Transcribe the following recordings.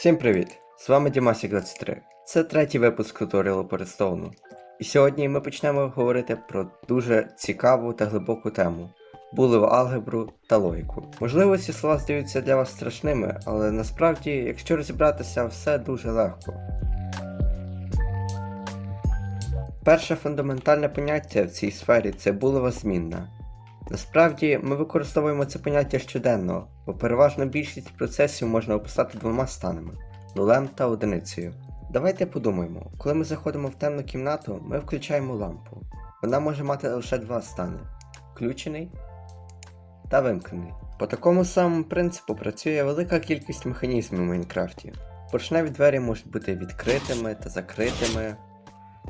Всім привіт! З вами Дімасік 23. Це третій випуск туторіалу по. І сьогодні ми почнемо говорити про дуже цікаву та глибоку тему булеву алгебру та логіку. Можливо, ці слова здаються для вас страшними, але насправді, якщо розібратися, все дуже легко. Перше фундаментальне поняття в цій сфері це булева змінна. Насправді ми використовуємо це поняття щоденно, бо переважно більшість процесів можна описати двома станами нулем та одиницею. Давайте подумаємо, коли ми заходимо в темну кімнату, ми включаємо лампу. Вона може мати лише два стани включений та вимкнений. По такому самому принципу працює велика кількість механізмів у Майнкрафті. Поршневі двері можуть бути відкритими та закритими.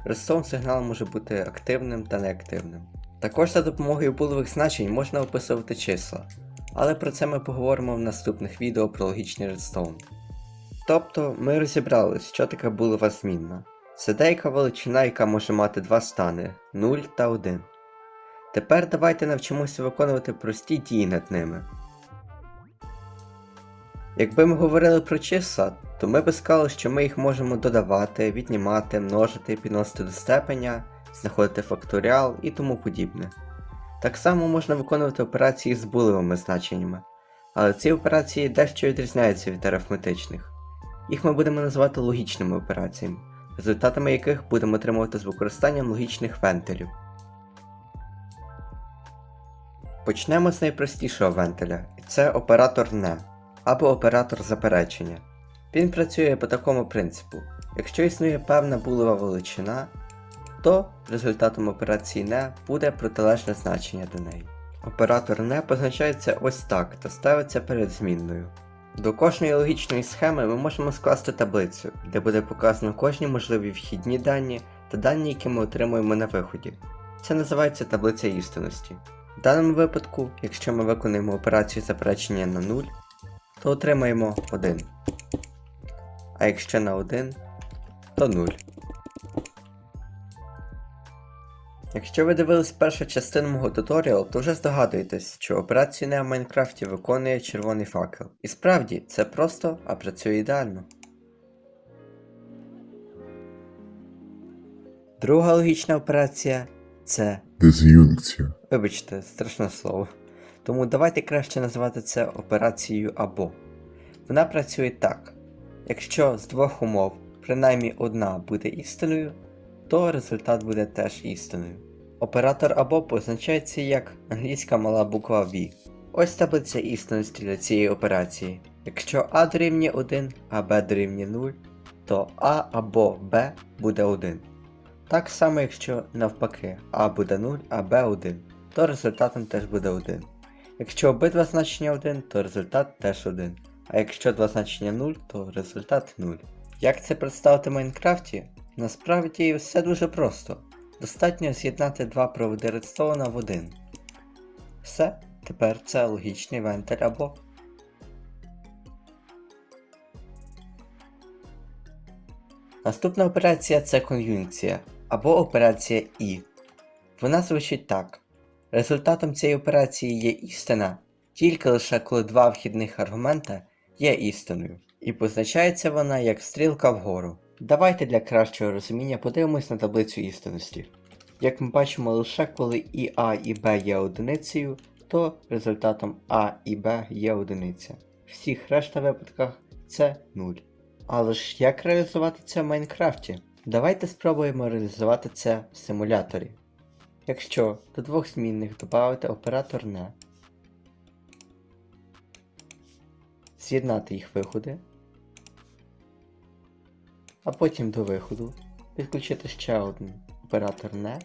Redstone сигнал може бути активним та неактивним. Також за допомогою булевих значень можна описувати числа, але про це ми поговоримо в наступних відео про логічний редстоун. Тобто ми розібрали, що таке булева змінна. Це деяка величина, яка може мати два стани 0 та 1. Тепер давайте навчимося виконувати прості дії над ними. Якби ми говорили про числа, то ми би сказали, що ми їх можемо додавати, віднімати, множити, підносити до степеня, знаходити факторіал і тому подібне. Так само можна виконувати операції з булевими значеннями, але ці операції дещо відрізняються від арифметичних. Їх ми будемо називати логічними операціями, результатами яких будемо отримувати з використанням логічних вентилів. Почнемо з найпростішого вентиля, і це оператор NE, або оператор заперечення. Він працює по такому принципу. Якщо існує певна булева величина, то результатом операції NE буде протилежне значення до неї. Оператор NE позначається ось так та ставиться перед змінною. До кожної логічної схеми ми можемо скласти таблицю, де буде показано кожні можливі вхідні дані та дані, які ми отримуємо на виході. Це називається таблиця істинності. В даному випадку, якщо ми виконуємо операцію заперечення на 0, то отримаємо 1. А якщо на 1, то 0. Якщо ви дивились першу частину мого туторіалу, то вже здогадуєтесь, що операцію не в Майнкрафті виконує червоний факел. І справді, це просто, а працює ідеально. Друга логічна операція це Дез'юнкція. Вибачте, страшне слово. Тому давайте краще називати це операцією або. Вона працює так. Якщо з двох умов принаймні одна буде істиною, то результат буде теж істиною. Оператор або позначається як англійська мала буква V. Ось таблиця істинності для цієї операції. Якщо А дорівнює 1, а Б дорівнює 0, то А або Б буде 1. Так само, якщо навпаки А буде 0, а Б 1, то результатом теж буде 1. Якщо обидва значення 1, то результат теж 1. А якщо два значення 0, то результат 0. Як це представити в Майнкрафті? Насправді все дуже просто. Достатньо з'єднати два проводи редстоуна в один. Все, тепер це логічний вентиль або. Наступна операція це кон'юнкція або операція І. Вона звучить так. Результатом цієї операції є істина, тільки лише коли два вхідних аргумента є істиною, і позначається вона як стрілка вгору. Давайте для кращого розуміння подивимось на таблицю істинності. Як ми бачимо, лише коли і А і Б є одиницею, то результатом А і Б є одиниця. В всіх решта випадках це 0. Але ж як реалізувати це в Майнкрафті? Давайте спробуємо реалізувати це в симуляторі. Якщо до двох змінних додати оператор NE, з'єднати їх виходи, а потім до виходу підключити ще один оператор NE,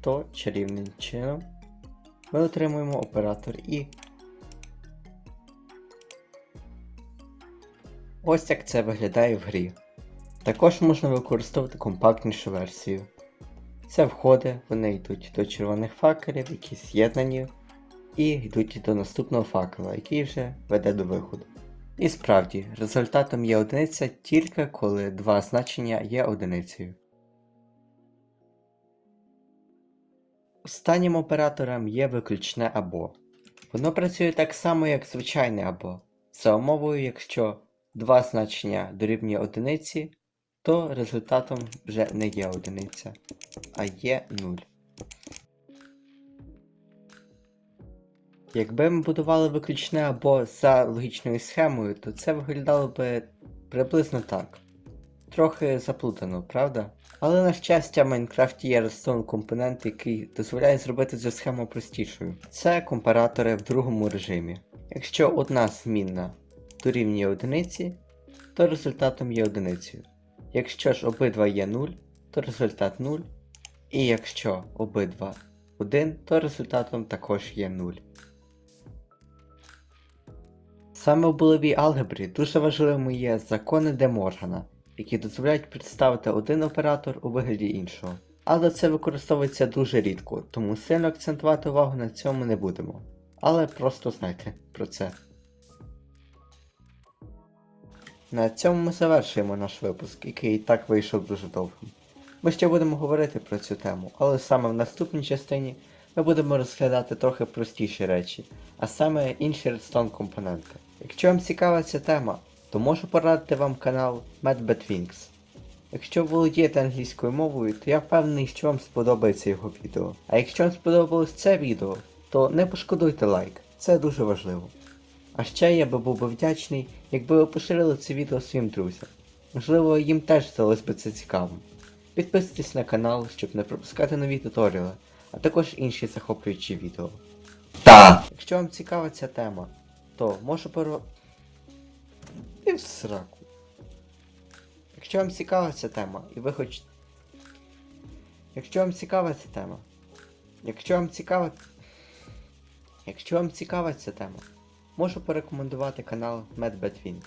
то чарівним чином ми отримуємо оператор І. Ось як це виглядає в грі. Також можна використовувати компактнішу версію. Це входи, вони йдуть до червоних факелів, які з'єднані, і йдуть до наступного факела, який вже веде до виходу. І справді, результатом є одиниця тільки коли два значення є одиницею. Останнім оператором є виключне або. Воно працює так само, як звичайне або, за умовою, якщо два значення дорівнює одиниці, то результатом вже не є одиниця, а є 0. Якби ми будували виключне або за логічною схемою, то це виглядало би приблизно так. Трохи заплутано, правда? Але на щастя, в Майнкрафті є redstone компонент, який дозволяє зробити цю схему простішою. Це компаратори в другому режимі. Якщо одна змінна дорівнює одиниці, то результатом є одиницею. Якщо ж обидва є 0, то результат 0. І якщо обидва 1, то результатом також є 0. Саме в булевій алгебрі дуже важливими є закони Де Моргана, які дозволяють представити один оператор у вигляді іншого. Але це використовується дуже рідко, тому сильно акцентувати увагу на цьому не будемо. Але просто знайте про це. На цьому ми завершуємо наш випуск, який і так вийшов дуже довгим. Ми ще будемо говорити про цю тему, але саме в наступній частині ми будемо розглядати трохи простіші речі, а саме інші редстон компоненти. Якщо вам цікава ця тема, то можу порадити вам канал MadBetWings. Якщо володієте англійською мовою, то я впевнений, що вам сподобається його відео. А якщо вам сподобалось це відео, то не пошкодуйте лайк, це дуже важливо. А ще я би був би вдячний, якби ви поширили це відео своїм друзям. Можливо, їм теж здалось би це цікавим. Підписуйтесь на канал, щоб не пропускати нові туторіали, а також інші захоплюючі відео. Та! Якщо вам цікава ця тема, то можу перво... І в сраку. Якщо вам цікава ця тема, і ви хочете. Якщо вам цікава ця тема. Якщо вам цікава. Якщо вам цікава ця тема, можу порекомендувати канал MadBadWings.